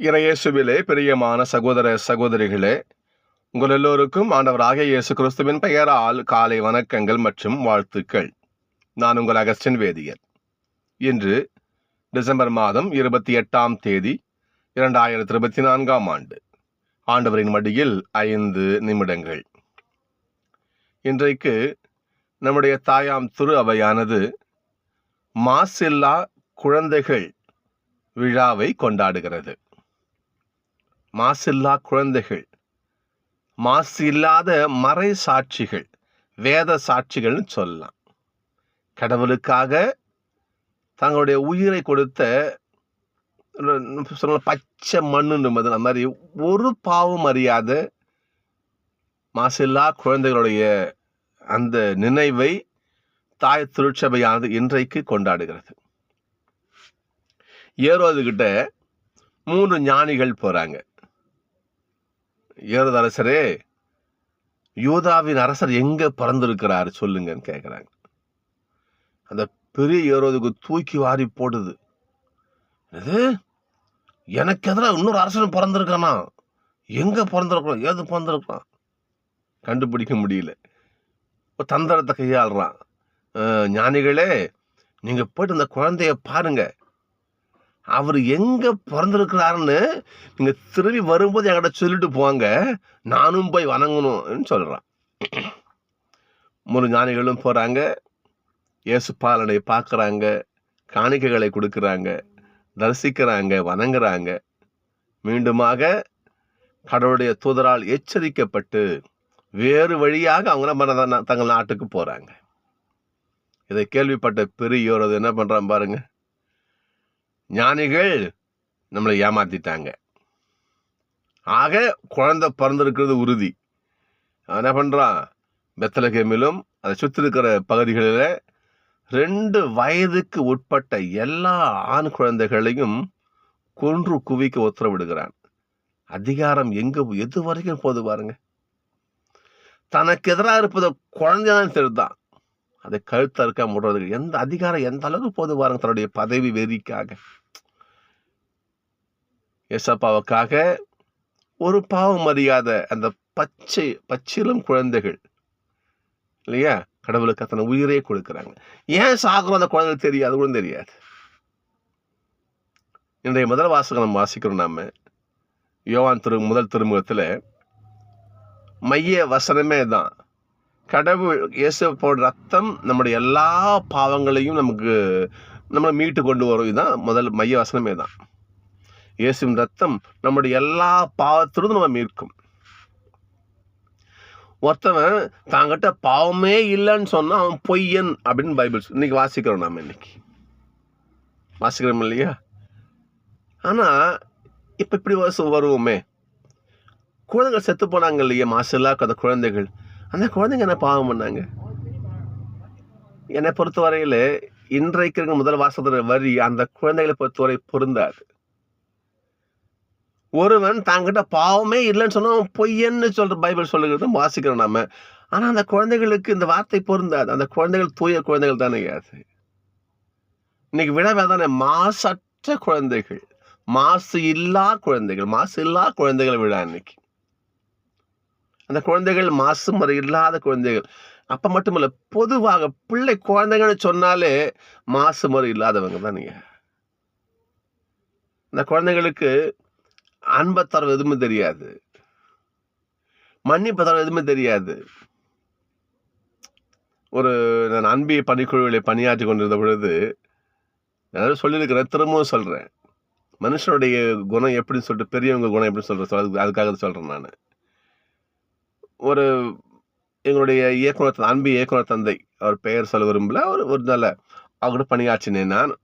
இறையேசுவிலே பிரியமான சகோதர சகோதரிகளே உங்கள் எல்லோருக்கும் ஆண்டவராக இயேசு கிறிஸ்துவின் பெயரால் காலை வணக்கங்கள் மற்றும் வாழ்த்துக்கள். நான் உங்கள் அகஸ்டின் வேதியர். இன்று டிசம்பர் மாதம் இருபத்தி எட்டாம் தேதி இரண்டாயிரத்தி இருபத்தி நான்காம் ஆண்டு. ஆண்டவரின் மடியில் ஐந்து நிமிடங்கள். இன்றைக்கு நம்முடைய தாயாம் திரு அவையானது மாசில்லா குழந்தைகள் விழாவை கொண்டாடுகிறது. மாசில்லா குழந்தைகள். மாசு இல்லாத மறை சாட்சிகள் வேத சாட்சிகள்னு சொல்லலாம். கடவுளுக்காக தங்களுடைய உயிரை கொடுத்த சொல்ல பச்சை மண்ணுன்னு அந்த மாதிரி ஒரு பாவம் அறியாத மாசில்லா குழந்தைகளுடைய அந்த நினைவை தாய் திருச்சபையானது இன்றைக்கு கொண்டாடுகிறது. ஏரோது கிட்ட மூன்று ஞானிகள் போறாங்க. ஏரோது அரசரே யூதாவின் அரசர் எங்கே பிறந்திருக்கிறாரு சொல்லுங்கன்னு கேட்குறாங்க அந்த பெரிய ஏரோதுக்கு தூக்கி வாரி போடுது. இது எனக்கு எதிராக இன்னொரு அரசன் பிறந்திருக்கானா எங்கே பிறந்திருக்கலாம்? ஏது பிறந்திருக்கலாம்? கண்டுபிடிக்க முடியல. தந்திரத்தை கையாளுறான். ஞானிகளே நீங்கள் போயிட்டு அந்த குழந்தைய பாருங்கள் அவர் எங்கே பிறந்திருக்கிறாருன்னு நீங்கள் திரும்பி வரும்போது என்கிட்ட சொல்லிட்டு போங்க. நானும் போய் வணங்கணும்னு சொல்கிறான் மூணு ஞானிகளும் போகிறாங்க இயேசு பாலனை பார்க்குறாங்க. காணிக்கைகளை கொடுக்குறாங்க. தரிசிக்கிறாங்க. வணங்குறாங்க. மீண்டுமாக கடவுளுடைய தூதரால் எச்சரிக்கப்பட்டு வேறு வழியாக அவங்க தங்கள் நாட்டுக்கு போகிறாங்க இதை கேள்விப்பட்ட பெரியோர் அது என்ன பண்ணுறான் பாருங்கள் ஞானிகள் நம்மளை ஏமாத்திட்டாங்க. ஆக குழந்தை பிறந்திருக்கிறது உறுதி. என்ன பண்றான் பெத்தலகேமிலும் அதை சுற்றி இருக்கிற பகுதிகளில் ரெண்டு வயதுக்கு உட்பட்ட எல்லா ஆண் குழந்தைகளையும் கொன்று குவிக்க உத்தரவிடுகிறான். அதிகாரம் எங்கே எது வரைக்கும் போது பாருங்க. தனக்கு எதிராக இருப்பதை குழந்தைதான் தெரிதான் அதை கழுத்த இருக்க முடுறதுக்கு எந்த அதிகாரம் எந்த அளவுக்கு போது பாருங்க தன்னுடைய பதவி வெறிக்காக. எசப்பாவுக்காக ஒரு பாவம் அறியாத அந்த பச்சை பச்சிலும் குழந்தைகள் இல்லையா? கடவுளுக்கு அத்தனை உயிரே கொடுக்குறாங்க. ஏன் சாகுறோம் அந்த குழந்தைகளுக்கு தெரியாது? கூட தெரியாது. இன்றைய முதல் வாசகம் நம்ம வாசிக்கிறோம் நாம். யோவான் திரு முதல் திருமுகத்தில் மைய வசனமே தான் கடவுள் இயேசுப்போட ரத்தம் நம்முடைய எல்லா பாவங்களையும் நமக்கு நம்மளை மீட்டு கொண்டு வரும். இதுதான் முதல் மைய வசனமே தான் இயேசுவின் ரத்தம் நம்முடைய எல்லா பாவத்திலும் நம்ம மீட்கும். ஒருத்தவன் தாங்கிட்ட பாவமே இல்லைன்னு சொன்னால் அவன் பொய்யன் அப்படின்னு பைபிள் இன்னைக்கு வாசிக்கிறோம் நாம இன்னைக்கு. வாசிக்கிறோம் இல்லையா? ஆனா இப்போ இப்படி வச- வருவோமே. குழந்தைகள் செத்து போனாங்க இல்லையா மாசில்லா அந்த குழந்தைகள். அந்த குழந்தைங்க என்ன பாவம் பண்ணாங்க? என்னை பொறுத்தவரையில இன்றைக்கு முதல் வாசத்துல வரி அந்த குழந்தைகளை பொறுத்தவரை பொருந்தாது. ஒருவன் தாங்கிட்ட பாவமே இல்லைன்னு சொன்னால் பொய்யன்னு சொல்கிற பைபிள் சொல்லுகிறது வாசிக்கிறோம் நாம. ஆனால் அந்த குழந்தைகளுக்கு இந்த வார்த்தை பொருந்தாது. அந்த குழந்தைகள் தூய குழந்தைகள் தானே அது. இன்னைக்கு விடவே தானே மாசற்ற குழந்தைகள். மாசு இல்லா குழந்தைகள். மாசு இல்லா குழந்தைகள் விழா இன்னைக்கு அந்த குழந்தைகள் மாசு முறை இல்லாத குழந்தைகள். அப்ப மட்டுமல்ல பொதுவாக பிள்ளை குழந்தைங்கன்னு சொன்னாலே மாசு முறை இல்லாதவங்க தான். நீங்கள் அந்த குழந்தைகளுக்கு அன்பை தர எதுவுமே தெரியாது. மன்னிப்பு தர எதுவுமே தெரியாது. ஒரு நான் அன்பிய பணிக்குழுவில் பணியாற்றி கொண்டிருந்த பொழுது நான் சொல்லியிருக்கிறேன் திரும்பவும் சொல்கிறேன் மனுஷனுடைய குணம் எப்படின்னு சொல்லிட்டு பெரியவங்க குணம் எப்படின்னு சொல்கிறேன் அதுக்கு அதுக்காக சொல்கிறேன் நான். ஒரு எங்களுடைய இயக்குனர் அன்பு இயக்குனர் தந்தை அவர் பெயர் சொல்ல விரும்பல ஒரு ஒரு நல்ல அவர்கிட்ட பணியாற்றினேன் நான்.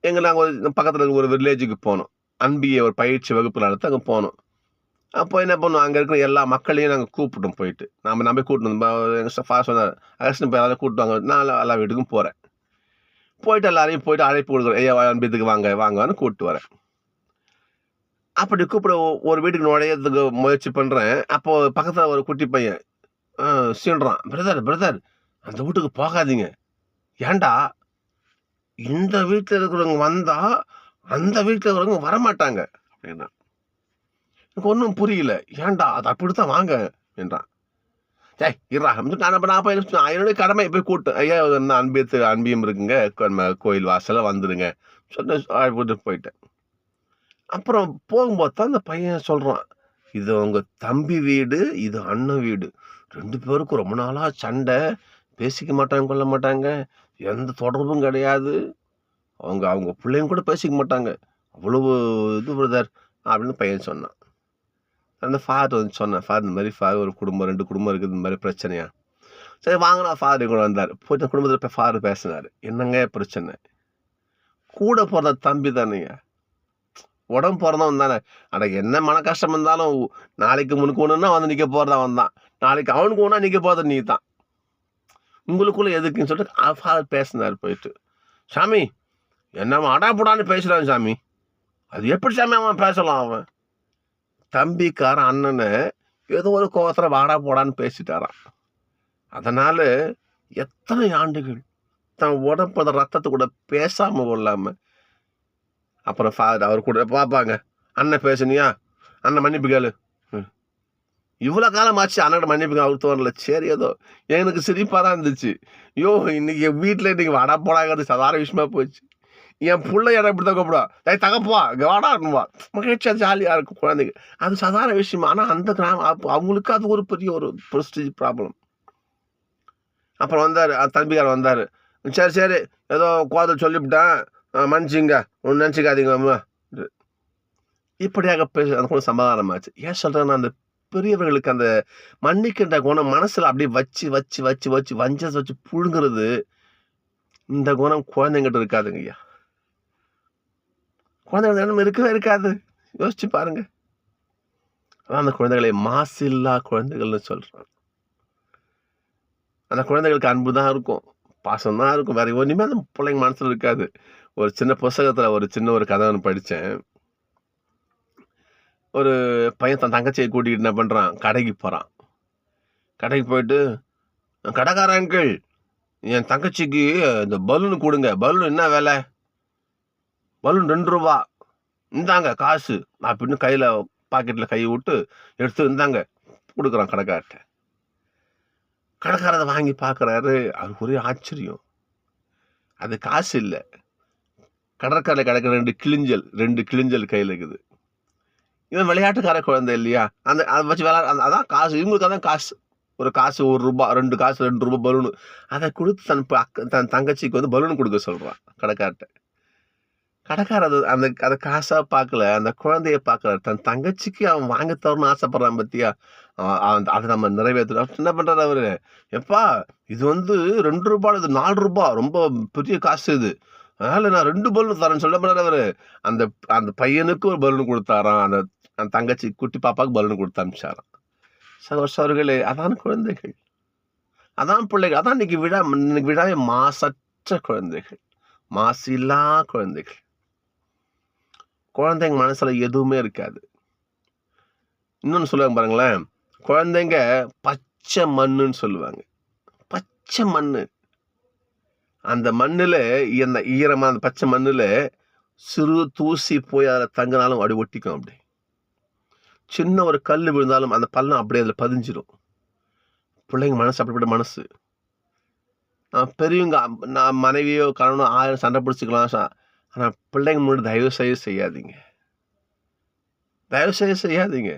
எங்கள் நாங்கள் ஒரு பக்கத்தில் ஒரு வில்லேஜுக்கு போனோம். அன்பிய ஒரு பயிற்சி வகுப்பு நடத்த அங்கே போனோம். அப்போ என்ன பண்ணோம் அங்கே இருக்கிற எல்லா மக்களையும் நாங்கள் கூப்பிட்டோம் போயிட்டு. நம்ம நம்பி கூப்பிட்டு எங்கள் ஃபாஸ்ட் சொன்னார் அகஸ்டின் போய் எல்லாரும் கூப்பிட்டு வாங்க. நான் எல்லா- வீட்டுக்கும் போகிறேன் போயிட்டு எல்லாரையும் போயிட்டு அழைப்பு கொடுக்குறேன் ஐயா அன்பியத்துக்கு வாங்க வாங்கன்னு கூப்பிட்டு வரேன். அப்படி கூப்பிட ஒரு வீட்டுக்கு நுழையிறதுக்கு முயற்சி பண்ணுறேன் அப்போது பக்கத்தில் ஒரு குட்டி பையன் சீன்றான் பிரதர் பிரதர் அந்த வீட்டுக்கு போகாதீங்க. ஏன்டா? இந்த வீட்டில் இருக்கிறவங்க வந்தால் அந்த வீட்டில் இருக்கிறவங்க வரமாட்டாங்க. அப்படின்னா எனக்கு ஒன்றும் புரியல. ஏன்டா அது அப்படித்தான் வாங்க என்றான். ஏய் அப்படின்னு நான் அப்ப நான் போய் என்னுடைய கடமை போய் கூட்டு ஐயா என்ன அன்பியத்து அன்பியம் இருக்குங்க. நம்ம கோயில் வாசல்ல வந்துடுங்க சொன்ன போயிட்டேன். அப்புறம் போகும்போது தான் அந்த பையன் சொல்றான் இது உங்க தம்பி வீடு இது அண்ணன் வீடு. ரெண்டு பேருக்கும் ரொம்ப நாளா சண்டை. பேசிக்க மாட்டாங்க கொள்ள மாட்டாங்க. எந்த தொடர்பும் கிடையாது. அவங்க அவங்க பிள்ளைங்க கூட பேசிக்க மாட்டாங்க. அவ்வளவு இது பிரதர் அப்படின்னு பையன் சொன்னான். அந்த ஃபாதர் வந்து சொன்னேன் ஃபாதர் இந்த மாதிரி ஃபாதர் ஒரு குடும்பம் ரெண்டு குடும்பம் இருக்குது இந்த மாதிரி பிரச்சனையா? சரி வாங்கினா ஃபாதர் கூட வந்தார். போய் குடும்பத்தில் இப்போ ஃபாதர் பேசினார். என்னங்க பிரச்சனை? கூட பிறந்த தம்பி தானேங்க. உடம்பு பிறந்தவன் தானே. அட என்ன மன கஷ்டம் இருந்தாலும் நாளைக்கு முனுக்கு ஒன்றுனா வந்து நிற்க போகிறதா வந்தான் நாளைக்கு அவனுக்கு ஒன்றா நிற்க போகிறது நீ தான். உங்களுக்குள்ளே எதுக்குன்னு சொல்லிட்டு ஃபாதர் பேசினார் போயிட்டு. சாமி என்ன அடாப்புடான்னு பேசுகிறான் சாமி. அது எப்படி சாமி அவன் பேசலாம் அவன்? தம்பிக்காரன் அண்ணனை ஏதோ ஒரு கோவத்தில் வாடா போடான்னு பேசிட்டாரான் அதனால் எத்தனை ஆண்டுகள் தன் உடம்பு அந்த ரத்தத்தை கூட பேசாமல் கொள்ளாமல் அப்புறம் ஃபாதர் அவர் கூட பார்ப்பாங்க அண்ணன் பேசுனியா? அண்ணன் மன்னிப்பு கேளு. ம். இவ்வளோ காலம் ஆச்சு அண்ணோட மன்னிப்பு கேளு அவர் தோணல. சரி ஏதோ எனக்கு சிரிப்பாக தான் இருந்துச்சு. ஐயோ இன்றைக்கி என் வீட்டில் இன்றைக்கி வடை போடாங்கிறது சாதாரண விஷயமா போச்சு. என் பிள்ளை இடம் இப்படி தான் கூப்பிடுவா. டேய் தகப்பா இங்கே வாடான்னுவா மகிழ்ச்சியா ஜாலியாக இருக்கும் குழந்தைங்க. அது சாதாரண விஷயம். ஆனால் அந்த கிராம அவங்களுக்கு அது ஒரு பெரிய ஒரு ப்ரெஸ்டீஜ் ப்ராப்ளம் அப்புறம் வந்தார் தம்பிக்கார் வந்தார். சரி சரி. ஏதோ கோதல் சொல்லிவிட்டேன். மன்னிச்சிங்க. ஒன்று நினச்சிக்காதீங்க இப்படியாக பேச அந்த குணம் சமாதானமாச்சு. ஏன் சொல்கிறேன்னா அந்த பெரியவர்களுக்கு அந்த மன்னிக்கின்ற குணம் மனசில் அப்படியே வச்சு வச்சு வச்சு வச்சு வஞ்சத்தை வச்சு புழுங்குறது இந்த குணம் குழந்தைங்கிட்ட இருக்காதுங்க ஐயா குழந்தைங்க இருக்கவே இருக்காது. யோசிச்சு பாருங்க. அதான் அந்த குழந்தைகளை மாசில்லா குழந்தைகள்னு சொல்கிறோம் அந்த குழந்தைகளுக்கு அன்பு தான் இருக்கும். பாசம் தான் இருக்கும். வேற ஒன்றுமே அந்த பிள்ளைங்க மனசில் இருக்காது. ஒரு சின்ன புஸ்தகத்தில் ஒரு சின்ன ஒரு கதை ஒன்று படித்தேன் ஒரு பையன் தன் தங்கச்சியை கூட்டிகிட்டு என்ன பண்ணுறான் கடைக்கு போகிறான் கடைக்கு போயிட்டு கடைக்காரங்கள் என் தங்கச்சிக்கு இந்த பலூன் கொடுங்க. பலூன் என்ன வேலை? பலூன் ரெண்டு ரூபா. இந்தாங்க காசு. அப்படின்னு கையில் பாக்கெட்டில் கை விட்டு எடுத்து இருந்தாங்க கொடுக்குறான் கடைக்கார்ட்ட. கடைக்காரதை வாங்கி பார்க்குறாரு அவருக்கு ஒரே ஆச்சரியம். அது காசு இல்லை. கடற்கரையில் கிடக்கிற ரெண்டு கிளிஞ்சல் ரெண்டு கிளிஞ்சல் கையில் இருக்குது. இவன் விளையாட்டுக்கார குழந்தை இல்லையா? அந்த அதை வச்சு விளையாட அந்த அதான் காசு. இவங்களுக்கு அதான் காசு. ஒரு காசு ஒரு ரூபா ரெண்டு காசு ரெண்டு ரூபா பலூனு. அதை கொடுத்து தன் அக்க தன் தங்கச்சிக்கு வந்து பலூன் கொடுக்க சொல்கிறான் கடைக்கார்ட்ட. கடைக்கார அது அந்த அதை காசாக பார்க்கல அந்த குழந்தைய பார்க்கல. தன் தங்கச்சிக்கு அவன் வாங்க தரணும்னு ஆசைப்பட்றான் பத்தியா? அதை நம்ம நிறைவேற்றணும். என்ன பண்ணுறாரு அவர்? எப்பா இது வந்து ரெண்டு ரூபாய் இது நாலு ரூபாய். ரொம்ப பெரிய காசு இது. அதனால் நான் ரெண்டு பலூன் தரேன்னு சொல்ல பண்ணுறாரு அவர். அந்த அந்த பையனுக்கு ஒரு பலூன் கொடுத்தாராம். அந்த அந்த தங்கச்சி குட்டி பாப்பாவுக்கு பலூன் கொடுத்து அனுப்பிச்சாராம். அவர்களே அதான் குழந்தைகள். அதான் பிள்ளைகள். அதான் இன்னைக்கு விழா இன்னைக்கு விழாவே மாசற்ற குழந்தைகள். மாசில்லா குழந்தைகள். குழந்தைங்க மனசுல எதுவுமே இருக்காது. இன்னொன்னு சொல்லுவாங்க பாருங்களேன் குழந்தைங்க பச்சை மண்ணுன்னு சொல்லுவாங்க. பச்சை மண்ணு. அந்த மண்ணுல இந்த ஈரமா அந்த பச்சை மண்ணில் சிறு தூசி போய் அதில் தங்கினாலும் அப்படி ஒட்டிக்கும் அப்படி. சின்ன ஒரு கல் விழுந்தாலும் அந்த பள்ளம் அப்படியே அதில் பதிஞ்சிடும் பிள்ளைங்க மனசு அப்படிப்பட்ட மனசு. நான் பெரியவங்க நான் மனைவியோ கணவனோ ஆயிரம் சண்டை பிடிச்சிக்கலாம் ஆனால் பிள்ளைங்க முன்னாடி தயவு செய்து செய்யாதீங்க. தயவு செய்து செய்யாதீங்க.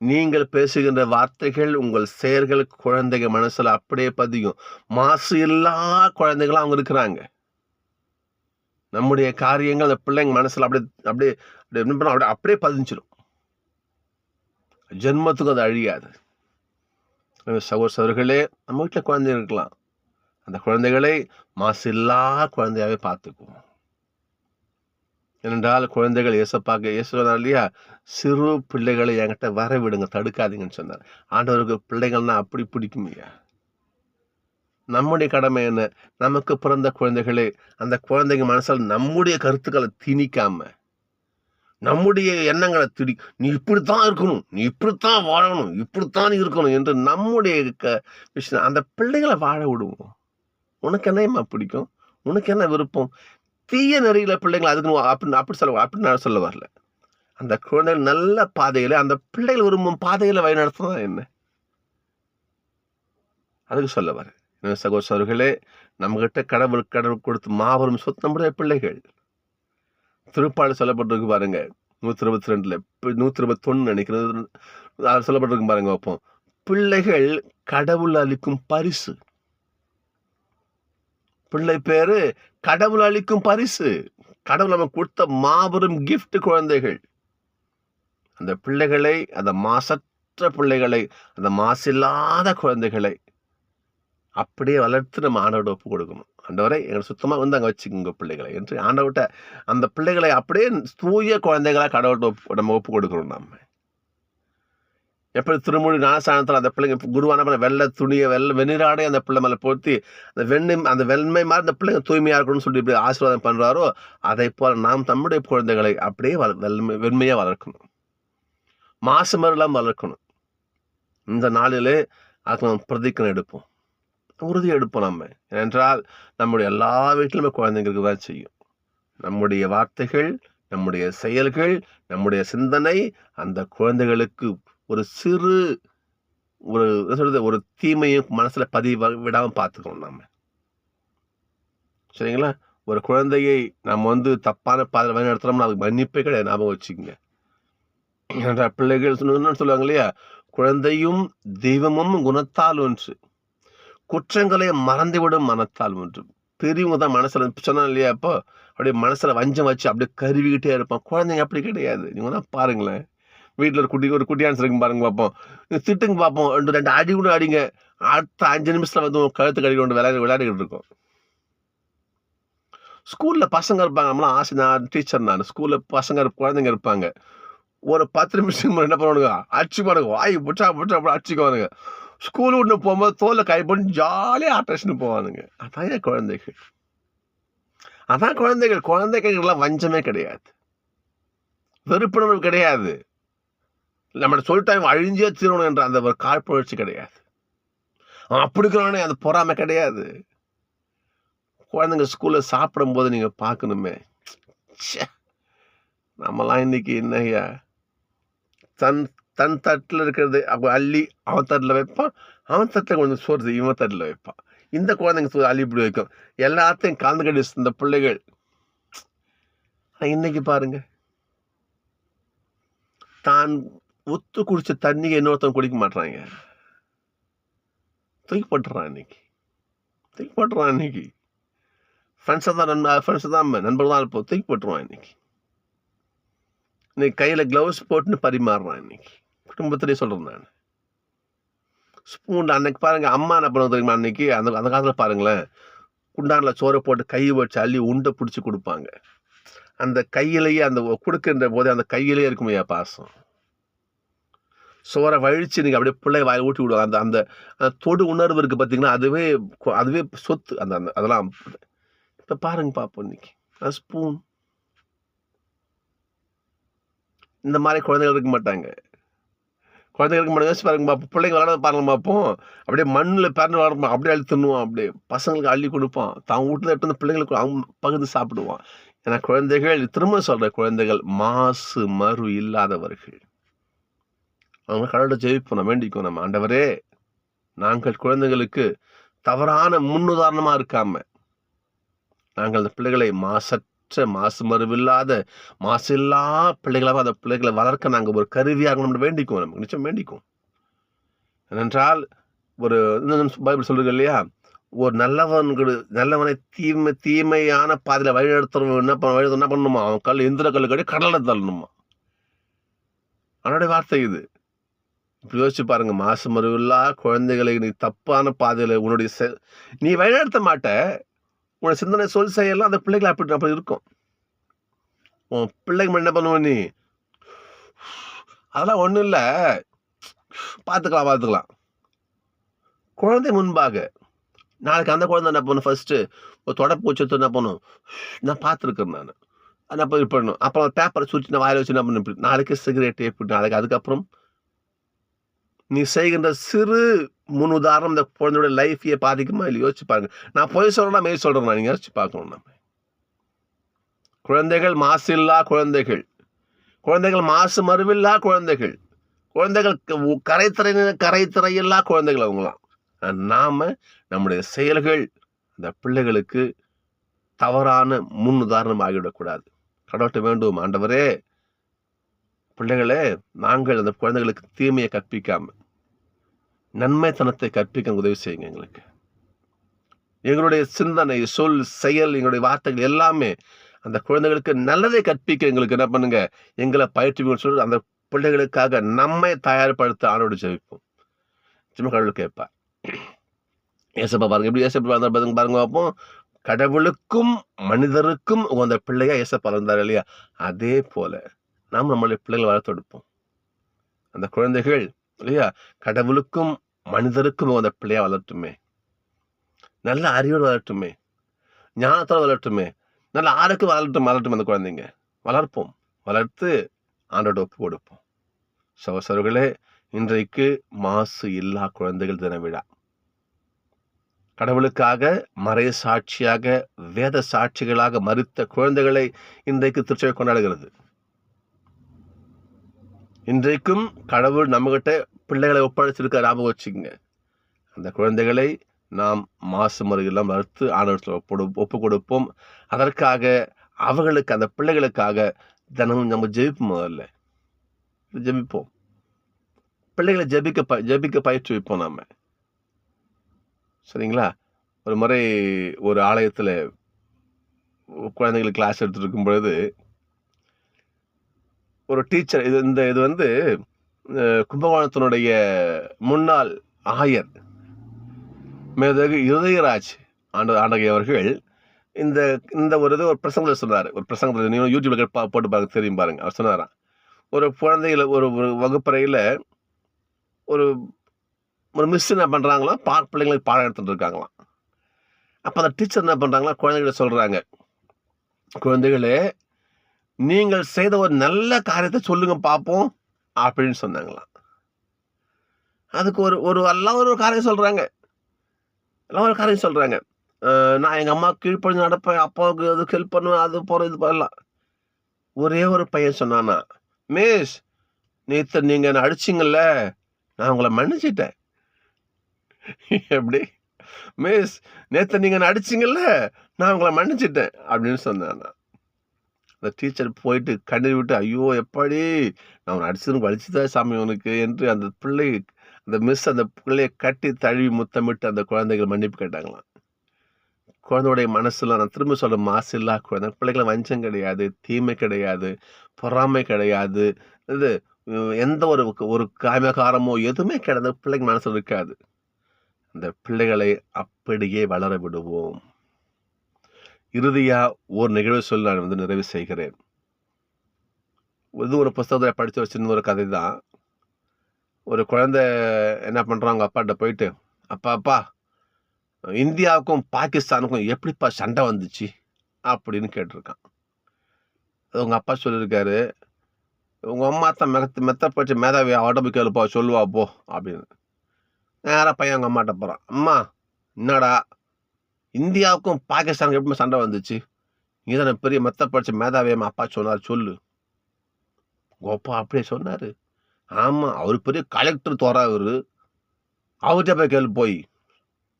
நீங்கள் பேசுகின்ற வார்த்தைகள் உங்கள் செயல்கள் குழந்தைங்க மனசில் அப்படியே பதியும். மாசு இல்லா குழந்தைகளும் அவங்க இருக்கிறாங்க. நம்முடைய காரியங்கள் அந்த பிள்ளைங்க மனசில் அப்படியே அப்படியே அப்படியே என்ன பண்ணும், அப்படியே அப்படியே பதிஞ்சிடும் ஜென்மத்துக்கு அது அழியாது. எனவே சகோதர நம்ம வீட்டில் குழந்தைங்க இருக்கலாம். அந்த குழந்தைகளை மாசு இல்லா குழந்தையாகவே பார்த்துக்குவோம். ஏனென்றால் குழந்தைகள் இயேசப்பாக்க இயேசுவதார் இல்லையா சிறு பிள்ளைகளை என்கிட்ட வர விடுங்க தடுக்காதீங்கன்னு சொன்னார். ஆண்டவருக்கு பிள்ளைகள்னா அப்படி பிடிக்கும் ஐயா. நம்முடைய கடமை என்ன? நமக்கு பிறந்த குழந்தைகளே அந்த குழந்தைங்க மனசில் நம்முடைய கருத்துக்களை திணிக்காம நம்முடைய எண்ணங்களை திடி நீ இப்படித்தான் இருக்கணும் நீ இப்படித்தான் வாழணும் இப்படித்தான் நீ இருக்கணும் என்று நம்முடைய க விஷயம் அந்த பிள்ளைகளை வாழ விடுவோம். உனக்கு என்னம்மா பிடிக்கும்? உனக்கு என்ன விருப்பம்? தீய நெறியில் பிள்ளைங்களை அதுக்கு அப்படின்னு அப்படி சொல்ல அப்படின்னு நான் சொல்ல வரல. அந்த குழந்தைகள் நல்ல பாதையில் அந்த பிள்ளைகள் விரும்பும் பாதையில் வழிநடத்தினா என்ன? அதுக்கு சொல்ல வரேன் என்ன சகோசரர்களே நம்மகிட்ட கடவுள் கடவுள் கொடுத்து மாபெரும் சொத்து நம்முடைய பிள்ளைகள். திருப்பாடு சொல்லப்பட்டிருக்கு பாருங்க. நூற்றி இருபத்தி ரெண்டில் நூற்றி இருபத்தொன்னு நினைக்கிறது அது சொல்லப்பட்டிருக்கு பாருங்க வைப்போம் பிள்ளைகள் கடவுள் அளிக்கும் பரிசு. பிள்ளை பேரு கடவுள் அளிக்கும் பரிசு. கடவுள் நமக்கு கொடுத்த மாபெரும் கிஃப்ட் குழந்தைகள். அந்த பிள்ளைகளை அந்த மாசற்ற பிள்ளைகளை அந்த மாசில்லாத குழந்தைகளை அப்படியே வளர்த்து நம்ம ஆண்டவர்கிட்ட ஒப்பு கொடுக்கணும். ஆண்டவரை எங்களை சுத்தமாக வந்து அங்கே வச்சுக்கோங்க பிள்ளைகளை என்று ஆண்டவர்கிட்ட அந்த பிள்ளைகளை அப்படியே தூய குழந்தைகளாக கடவுள்கிட்ட ஒப்பு நம்ம ஒப்பு கொடுக்கணும் நம்ம எப்படி திருமொழி நாசானத்தில் அந்த பிள்ளைங்க குருவான பண்ண வெள்ளை துணியை வெள்ள வெண்ணிராடை அந்த பிள்ளை மேலே போர்த்தி அந்த வெண்ணை அந்த வெண்மை மாதிரி அந்த பிள்ளைங்க தூய்மையாக இருக்கணும்னு சொல்லி இப்படி ஆசீர்வாதம் பண்ணுறாரோ அதை போல் நாம் நம்முடைய குழந்தைகளை அப்படியே வள வெண்மை வெண்மையாக வளர்க்கணும். மாசு வளர்க்கணும். இந்த நாளிலே அதுக்கு நம்ம பிரதிக்கணும் எடுப்போம். உறுதி எடுப்போம் நம்ம. ஏனென்றால் நம்முடைய எல்லா வீட்டிலுமே குழந்தைங்களுக்கு தான் செய்யும். நம்முடைய வார்த்தைகள் நம்முடைய செயல்கள் நம்முடைய சிந்தனை அந்த குழந்தைகளுக்கு ஒரு சிறு ஒரு என்ன சொல்றது ஒரு தீமையும் மனசில் பதிவு விடாமல் பார்த்துக்கணும் நம்ம சரிங்களா? ஒரு குழந்தையை நம்ம வந்து தப்பான பாதையில் வழி நடத்துறோம்னா அதுக்கு மன்னிப்பே கிடையாது ஞாபகம் வச்சுக்கோங்க. ஏனென்றால் பிள்ளைகள் சொன்னு சொல்லுவாங்க இல்லையா? குழந்தையும் தெய்வமும் குணத்தால் ஒன்று. குற்றங்களை மறந்துவிடும் மனத்தால் ஒன்று. பெரியவங்க தான் மனசில் சொன்னா இல்லையா அப்போ அப்படியே மனசில் வஞ்சம் வச்சு அப்படியே கருவிக்கிட்டே இருப்பான். குழந்தைங்க அப்படி கிடையாது. நீங்கள் தான் பாருங்களேன். வீட்டில் ஒரு குட்டி ஒரு குட்டியான்ஸ் இருக்கு பாருங்க பார்ப்போம் திட்டுங்க பார்ப்போம் ரெண்டு ரெண்டு அடி கூட அடிங்க. அடுத்த அஞ்சு நிமிஷத்தில் வந்து கழுத்து கடி கொண்டு விளையாடி விளையாடிக்கிட்டு இருக்கோம். ஸ்கூலில் பசங்க இருப்பாங்க. நம்மளாம் ஆசை நான் டீச்சர் நான். ஸ்கூலில் பசங்க இருப்ப- குழந்தைங்க இருப்பாங்க. ஒரு பத்து நிமிஷத்துக்கு முன்னாடி என்ன பண்ணுவானுங்க? அடிச்சு பாருங்க வாய் புட்டா புட்டா அப்படி அடிச்சுக்குவானுங்க. ஸ்கூல் விட்டு போகும்போது தோலை கை போட்டு ஜாலியாக ஆட்டேஷன் போவானுங்க. அதான் என் குழந்தைகள். அதான் குழந்தைகள். குழந்தைகள்லாம் வஞ்சமே கிடையாது. வெறுப்புணர்வு கிடையாது. நம்ம சொல்லிட்டாங்க அழிஞ்சே தீரணும் என்ற அந்த ஒரு காழ்ப்புழற்சி கிடையாது. அவன் அப்படி இருக்கிறவனே அது பொறாமை கிடையாது. குழந்தைங்க ஸ்கூலில் சாப்பிடும்போது நீங்கள் பார்க்கணுமே. ச்சே, நம்மலாம் இன்னைக்கு என்னய்யா? தன் தன் தட்டில் இருக்கிறது அப்போ அள்ளி அவன் தட்டில் வைப்பான் அவன் தட்டில் கொஞ்சம் சோறு இவன் தட்டில் வைப்பான். இந்த குழந்தைங்க சோறு அள்ளி இப்படி வைக்கும். எல்லாத்தையும் கலந்து கடி இந்த பிள்ளைகள். இன்றைக்கி இன்னைக்கு பாருங்க. தான் ஒத்து குடிச்ச தண்ணியை இன்னொருத்தன் குடிக்க மாட்டுறாங்க தூக்கி போட்டுறான் இன்னைக்கு. தூக்கி போட்டுறான் இன்னைக்கு. ஃப்ரெண்ட்ஸை தான் நண்ப ஃப்ரெண்ட்ஸை தான் நண்பர்கள் தான் இருப்போம். தூக்கி போட்டுருவான் இன்னைக்கு. இன்னைக்கு கையில் க்ளவுஸ் போட்டுன்னு பரிமாறுறான் இன்னைக்கு. குடும்பத்திலே சொல்கிறேன் நான். ஸ்பூன் அன்னைக்கு பாருங்கள் அம்மா என்ன பண்ணுவது தெரியுமா அன்னைக்கு? அந்த அந்த காலத்தில் பாருங்களேன். குண்டானில் சோறை போட்டு கை வச்சு அள்ளி உண்டை பிடிச்சி கொடுப்பாங்க. அந்த கையிலேயே அந்த கொடுக்கின்ற போதே அந்த கையிலேயே இருக்குமையா பாசம். சோறை வழிச்சு நீங்கள் அப்படியே பிள்ளை வாயில் ஊட்டி விடுவாங்க. அந்த அந்த அந்த தொடு உணர்வு இருக்குது பார்த்தீங்கன்னா அதுவே கொ- அதுவே சொத்து. அந்த அந்த அதெல்லாம். இப்போ பாருங்க பார்ப்போம் இன்னைக்கு. அது ஸ்பூன் இந்த மாதிரி குழந்தைகள் இருக்க மாட்டாங்க. குழந்தைங்க இருக்க மாட்டாங்க. யோசிச்சு பாருங்க பார்ப்போம் பிள்ளைங்க விளாட பாருங்க பார்ப்போம் அப்படியே மண்ணில் பிறந்து விளாடுமா அப்படியே அள்ளி தின்னுவான் அப்படியே. பசங்களுக்கு அள்ளி கொடுப்பான். தான் வீட்டில் எடுத்து வந்து பிள்ளைங்களுக்கு அவங்க பகிர்ந்து சாப்பிடுவான். ஏன்னா குழந்தைகள் திரும்ப சொல்கிற குழந்தைகள் மாசு மறு இல்லாதவர்கள். அவங்க கடவுளை ஜெயிப்போம் நம்ம வேண்டிக்கோ நம்ம ஆண்டவரே நாங்கள் குழந்தைகளுக்கு தவறான முன்னுதாரணமாக இருக்காம நாங்கள் அந்த பிள்ளைகளை மாசற்ற மாசு மறுவில்லாத இல்லா பிள்ளைகளாக அந்த பிள்ளைகளை வளர்க்க நாங்கள் ஒரு கருவியாக நம்ம வேண்டிக்குவோம் நமக்கு நிச்சயம் வேண்டிக்குவோம் ஏனென்றால் ஒரு பைபிள் சொல்லுங்க இல்லையா? ஒரு நல்லவன்கள் நல்லவனை தீமை தீமையான பாதையில் வழிநடத்துறவன் என்ன பண்ண வழி என்ன பண்ணணுமா அவன் கல் இந்திர கல் கடி கடலை தள்ளணுமா? அவனுடைய வார்த்தை இது. இப்படி யோசிச்சு பாருங்க மாசம் மறுவில்லா குழந்தைகளை நீ தப்பான பாதையில் உன்னுடைய செ- நீ வழிநடத்த மாட்ட. உன்னை சிந்தனை சொல் செய்யலாம் அந்த பிள்ளைகள் அப்படி அப்படி இருக்கும். உன் பிள்ளைங்க என்ன பண்ணுவ நீ? அதெல்லாம் ஒன்றும் இல்லை. பார்த்துக்கலாம் பார்த்துக்கலாம் குழந்தை முன்பாக. நாளைக்கு அந்த குழந்தை என்ன பண்ணும்? ஃபஸ்ட்டு ஒரு தொடப்பு வச்சு என்ன பண்ணும்? நான் பார்த்துருக்கேன் நான். என்ன போய் பண்ணணும் அப்புறம் பேப்பரை சுற்றி நான் வாயில் வச்சு என்ன பண்ணும் நாளைக்கு சிகரெட்டு எப்படி நாளைக்கு அதுக்கப்புறம் நீ செய்கின்ற சிறு முன் உதாரணம் இந்த குழந்தையோட லைஃபையே பாதிக்குமா இல்லை யோசிச்சு பாருங்க. நான் போய் சொல்கிறேன்னா மெய் சொல்றேன்? நீங்கள் யோசிச்சு பார்க்கணும் நம்ம. குழந்தைகள் மாசில்லா குழந்தைகள். குழந்தைகள் மாசு மறுவில்லா குழந்தைகள். குழந்தைகள் கரைத்திரை கரைத்திரையில்லா குழந்தைகள் அவங்களாம். நாம் நாம நம்முடைய செயல்கள் அந்த பிள்ளைகளுக்கு தவறான முன் உதாரணம் ஆகிவிடக்கூடாது. கடவுட்ட வேண்டும் ஆண்டவரே பிள்ளைகளே நாங்கள் அந்த குழந்தைகளுக்கு தீமையை கற்பிக்காமல் நன்மைத்தனத்தை கற்பிக்க உதவி செய்யுங்க எங்களுக்கு. எங்களுடைய சிந்தனை சொல் செயல் எங்களுடைய வார்த்தைகள் எல்லாமே அந்த குழந்தைகளுக்கு நல்லதை கற்பிக்க எங்களுக்கு என்ன பண்ணுங்க? எங்களை பயிற்சி சொல்லி அந்த பிள்ளைகளுக்காக நம்மை தயார்படுத்த ஆளோடு ஜெபிப்போம். சும்மா கடவுள் கேட்பார். ஏசப்பா பாருங்க எப்படி ஏசப்பா பாருங்க பாருங்க பார்ப்போம். கடவுளுக்கும் மனிதருக்கும் உந்த பிள்ளையா ஏசப்பா இருந்தார் இல்லையா? அதே போல நாம் நம்மளுடைய பிள்ளைகளை வளர்த்து கொடுப்போம் அந்த குழந்தைகள் இல்லையா? கடவுளுக்கும் மனிதருக்கும் அந்த பிள்ளையா வளர்த்துமே நல்ல அறிவோடு வளரட்டுமே. ஞானத்தோட வளரட்டுமே. நல்ல ஆரோக்கியம் வளரட்டும் வளரட்டும் அந்த குழந்தைங்க. வளர்ப்போம். வளர்த்து ஆண்டோட ஒப்பு கொடுப்போம். சவசர்களே இன்றைக்கு மாசு இல்லா குழந்தைகள் தின விழா. கடவுளுக்காக மறை சாட்சியாக வேத சாட்சிகளாக மறுத்த குழந்தைகளை இன்றைக்கு திருச்சபை கொண்டாடுகிறது. இன்றைக்கும் கடவுள் நம்மகிட்ட பிள்ளைகளை ஒப்படைச்சிருக்க ஞாபகம் வச்சுக்கோங்க. அந்த குழந்தைகளை நாம் மாசு முறையெல்லாம் வளர்த்து ஆண்டவரத்தில் ஒப்பு ஒப்பு கொடுப்போம் அதற்காக அவர்களுக்கு அந்த பிள்ளைகளுக்காக தினமும் நம்ம ஜெபிப்போம் முதல்ல. ஜெபிப்போம். பிள்ளைகளை ஜெபிக்க ப ஜெபிக்க பயிற்சி வைப்போம் சரிங்களா? ஒரு முறை ஒரு ஆலயத்தில் குழந்தைகளுக்கு கிளாஸ் எடுத்துருக்கும் பொழுது ஒரு டீச்சர் இது இந்த இது வந்து கும்பகோணத்தினுடைய முன்னாள் ஆயர் மேதகு இருதயராஜ் ஆண்ட ஆண்டகை அவர்கள் இந்த இந்த ஒரு இது ஒரு பிரசங்கத்தில் சொன்னார் ஒரு பிரசங்கத்தில் நீங்கள் யூடியூப்ல பா- போட்டு பாருங்க தெரியும் பாருங்க. அவர் சொன்னாராம். ஒரு குழந்தைகளை ஒரு ஒரு வகுப்பறையில் ஒரு ஒரு மிஸ் என்ன பண்ணுறாங்களாம் பா பிள்ளைங்களுக்கு பாடம் எடுத்துகிட்டு இருக்காங்களாம். அப்போ அந்த டீச்சர் என்ன பண்ணுறாங்களா குழந்தைகிட்ட சொல்கிறாங்க குழந்தைகளே நீங்கள் செய்த ஒரு நல்ல காரியத்தை சொல்லுங்க பார்ப்போம் அப்படின்னு சொன்னாங்களாம். அதுக்கு ஒரு ஒரு எல்லாம் ஒரு காரியம் சொல்கிறாங்க எல்லாம் ஒரு காரியம் சொல்கிறாங்க நான் எங்கள் அம்மா கீழ்ப்படி நடப்பேன் அப்பாவுக்கு அதுக்கு ஹெல்ப் பண்ணுவேன் அது போகிற இது பண்ணலாம் ஒரே ஒரு பையன் சொன்னானா மிஸ் நேற்று நீங்கள் என்னை அடிச்சிங்கல்ல நான் உங்களை மன்னிச்சிட்டேன். எப்படி? மிஸ் நேற்று நீங்கள் என்னை அடிச்சிங்கல்ல நான் உங்களை மன்னிச்சிட்டேன். அப்படின்னு சொன்னானா. அந்த டீச்சர் போயிட்டு கண்ணீர் விட்டு ஐயோ எப்படி? நான் அவனை அடிச்சதுக்கு வலிச்சுதான் சாமி உனக்கு? என்று அந்த பிள்ளை அந்த மிஸ் அந்த பிள்ளையை கட்டி தழுவி முத்தமிட்டு அந்த குழந்தைகள் மன்னிப்பு கேட்டாங்களாம். குழந்தையுடைய மனசில் நான் திரும்ப சொல்ல மாசு இல்லா குழந்தை பிள்ளைகளை வஞ்சம் கிடையாது தீமை கிடையாது பொறாமை கிடையாது இது எந்த ஒரு ஒரு காமகாரமோ எதுவுமே கிடையாது பிள்ளைங்க மனசில் இருக்காது. அந்த பிள்ளைகளை அப்படியே வளர விடுவோம். இறுதியாக ஒரு நிகழ்வு சொல்லி நான் வந்து நிறைவு செய்கிறேன். இது ஒரு புஸ்தகத்தில் படித்து வச்சிருந்த ஒரு கதை தான் ஒரு குழந்தை என்ன பண்றாங்க அப்பாட்ட போயிட்டு அப்பா அப்பா இந்தியாவுக்கும் பாகிஸ்தானுக்கும் எப்படிப்பா சண்டை வந்துச்சு? அப்படின்னு கேட்டிருக்கான். அது உங்கள் அப்பா சொல்லியிருக்காரு. உங்கள் அம்மா தான் மெத்த மெத்த போச்சு. மேதாவி அவட்ட போய் கேளுப்பா சொல்லுவா போ அப்படின்னு. நேராக பையன் அவங்க அம்மாட்ட போகிறான் அம்மா என்னடா? இந்தியாவுக்கும் பாகிஸ்தானுக்கும் எப்படி சண்டை வந்துச்சு? இங்கே தான் பெரிய மெத்த படித்த மேதாவியம்மா அப்பா சொன்னார் சொல்லு. கோப்பா அப்படியே சொன்னார். ஆமாம் அவர் பெரிய கலெக்டர் தோற அவர். அவர்கிட்ட போய் கேள்வி போய்.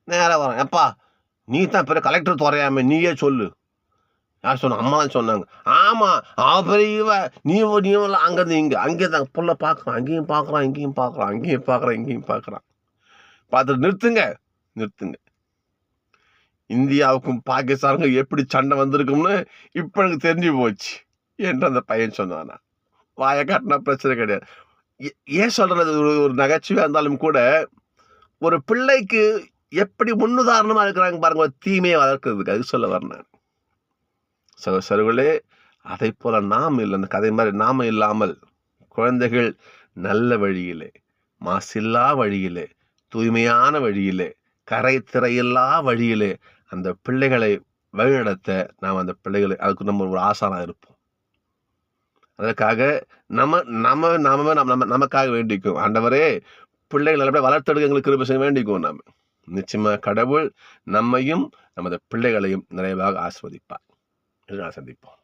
நேராக வரேன் எப்பா நீ தான் பெரிய கலெக்டர் துறையாம நீயே சொல்லு. யார் சொன்ன அம்மா தான் சொன்னாங்க. ஆமாம் அவ பெரிய இவ. நீ ஒ- நீ அங்கேருந்து இங்கே அங்கே தான் புள்ள பார்க்குறான் அங்கேயும் பார்க்குறான் இங்கேயும் பார்க்குறான் அங்கேயும் பார்க்குறான் இங்கேயும் பார்க்குறான் பார்த்துட்டு நிறுத்துங்க நிறுத்துங்க. இந்தியாவுக்கும் பாகிஸ்தானுக்கும் எப்படி சண்டை வந்திருக்கும்னு இப்போ எனக்கு தெரிஞ்சு போச்சு. என்று அந்த பையன் சொன்னானா. வாயை காட்டினா பிரச்சனை கிடையாது. ஏ- ஏன் சொல்கிறது ஒரு ஒரு நகைச்சுவையாக இருந்தாலும் கூட ஒரு பிள்ளைக்கு எப்படி முன்னுதாரணமாக இருக்கிறாங்க பாருங்க ஒரு தீமையை வளர்க்கறதுக்கு. அது சொல்ல வரேன் சகோசரர்களே அதை போல் நாம் இல்லை. அந்த கதை மாதிரி நாம் இல்லாமல் குழந்தைகள் நல்ல வழியிலே மாசில்லா வழியிலே தூய்மையான வழியிலே கரை திரையில்லா வழியிலே அந்த பிள்ளைகளை வழிநடத்த நாம் அந்த பிள்ளைகளை அதுக்கு நம்ம ஒரு ஆசானாக இருப்போம். அதற்காக நம்ம நம்ம நாம நம்ம நம்ம- நமக்காக வேண்டிக்கும். ஆண்டவரே பிள்ளைகள் நல்லபடியாக வளர்த்தெடுக்க எங்களுக்கு கிருபை செய்ய வேண்டிக்குவோம் நாம். நிச்சயமாக கடவுள் நம்மையும் நமது பிள்ளைகளையும் நிறைவாக ஆஸ்வதிப்பார். என்று நான் சந்திப்போம்.